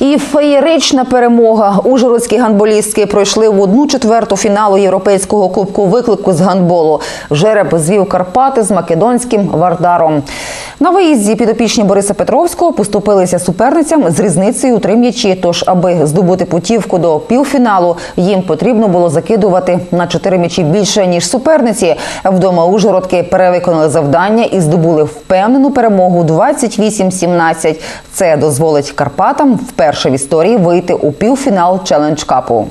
І феєрична перемога. Ужгородські гандболістки пройшли в одну четверту фіналу європейського кубку виклику з гандболу. Жереб звів Карпати з македонським Вардаром. На виїзді підопічні Бориса Петровського поступилися суперницям з різницею у три м'ячі. Тож, аби здобути путівку до півфіналу, їм потрібно було закидувати на чотири м'ячі більше ніж суперниці. Вдома Ужгородки перевиконали завдання і здобули впевнену перемогу 28-17. Це дозволить Карпатам вперше в історії вийти у півфінал челендж капу.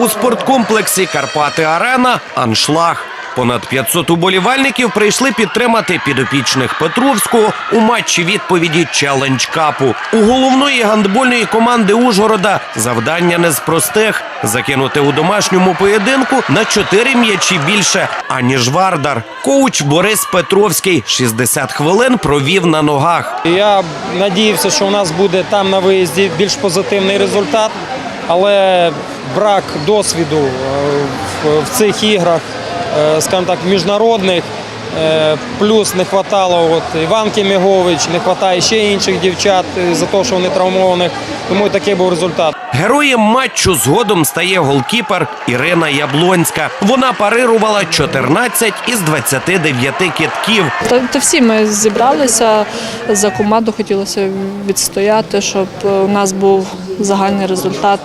У спорткомплексі Карпати Арена аншлаг. Понад 500 уболівальників прийшли підтримати підопічних Петровського у матчі відповіді Челендж Капу. У головної гандбольної команди Ужгорода завдання не з простих закинути у домашньому поєдинку на 4 м'ячі більше аніж Вардар. Коуч Борис Петровський 60 хвилин провів на ногах. Я надіявся, що у нас буде там на виїзді більш позитивний результат, але брак досвіду е, в- цих іграх, скажімо так, міжнародних. е, Плюс не вистачало от Іванки Мігович, не вистачає ще інших дівчат е, за те, що вони травмовані. Тому і такий був результат. Героєм матчу згодом стає голкіпер Ірина Яблонська. Вона парирувала 14 із 29 китків. Та, та всі ми зібралися за команду, хотілося відстояти, щоб е, у нас був загальний результат.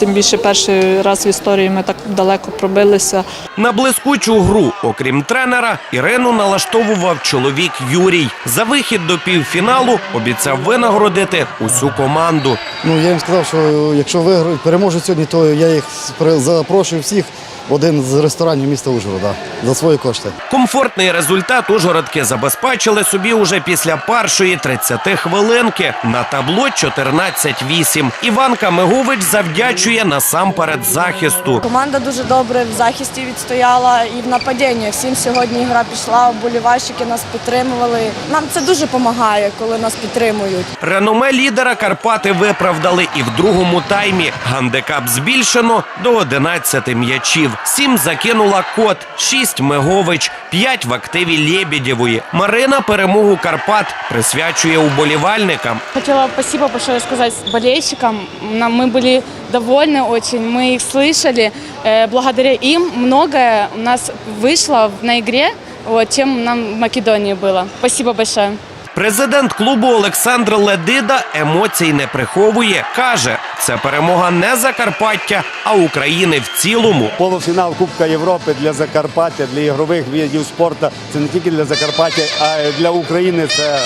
Тим більше перший раз в історії ми так далеко пробилися. На блискучу гру, окрім тренера, Ірину налаштовував чоловік Юрій. За вихід до півфіналу обіцяв винагородити усю команду. Ну, я їм сказав, що якщо виграють, переможуть сьогодні, то я їх запрошую всіх один з ресторанів міста Ужгорода за свої кошти. Комфортний результат ужгородки забезпечили собі уже після першої 30 хвилинки. На табло 14-8. Іванка Мигович завдячує насамперед захисту. Команда дуже добре в захисті відстояла і в нападінні. Всім сьогодні гра пішла, вболівальщики нас підтримували. Нам це дуже допомагає, коли нас підтримують. Реноме лідера Карпати виправдали і в другому таймі. Гандикап збільшено до 11 м'ячів Сім закинула кот, шість Мегович, п'ять в активі Лєбєдєвої. Марина перемогу Карпат присвячує уболівальникам. Хотела спасибо большое сказать болельщикам. Нам- Мы были довольны очень, мы их слышали. Э, Благодаря им многое у нас вышло на игре, вот, чем нам в Македонии было. Спасибо большое. Президент клубу Олександр Ледида емоцій не приховує. Каже, це перемога не Закарпаття, а України в цілому. Полуфінал Кубка Європи для Закарпаття, для ігрових видів спорту. Це не тільки для Закарпаття, а для України це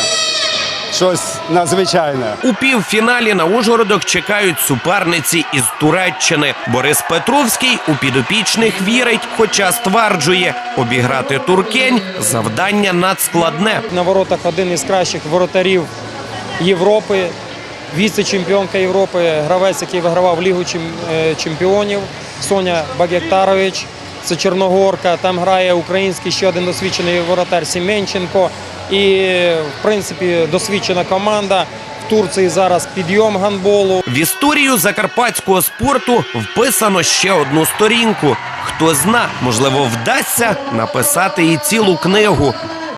щось надзвичайне. У півфіналі на Ужгородок чекають суперниці із Туреччини. Борис Петровський у підопічних вірить, хоча стверджує, обіграти туркень завдання надскладне. На воротах один із кращих воротарів Європи, віце-чемпіонка Європи, гравець, який вигравав Лігу е, чемпіонів, Соня Багектарович. Це Чорногорка. Там грає український ще один досвідчений воротар Сіменченко. І, в принципі, досвідчена команда. В Турції зараз підйом гандболу. В історію закарпатського спорту вписано ще одну сторінку. Хто зна, можливо, вдасться написати і цілу книгу.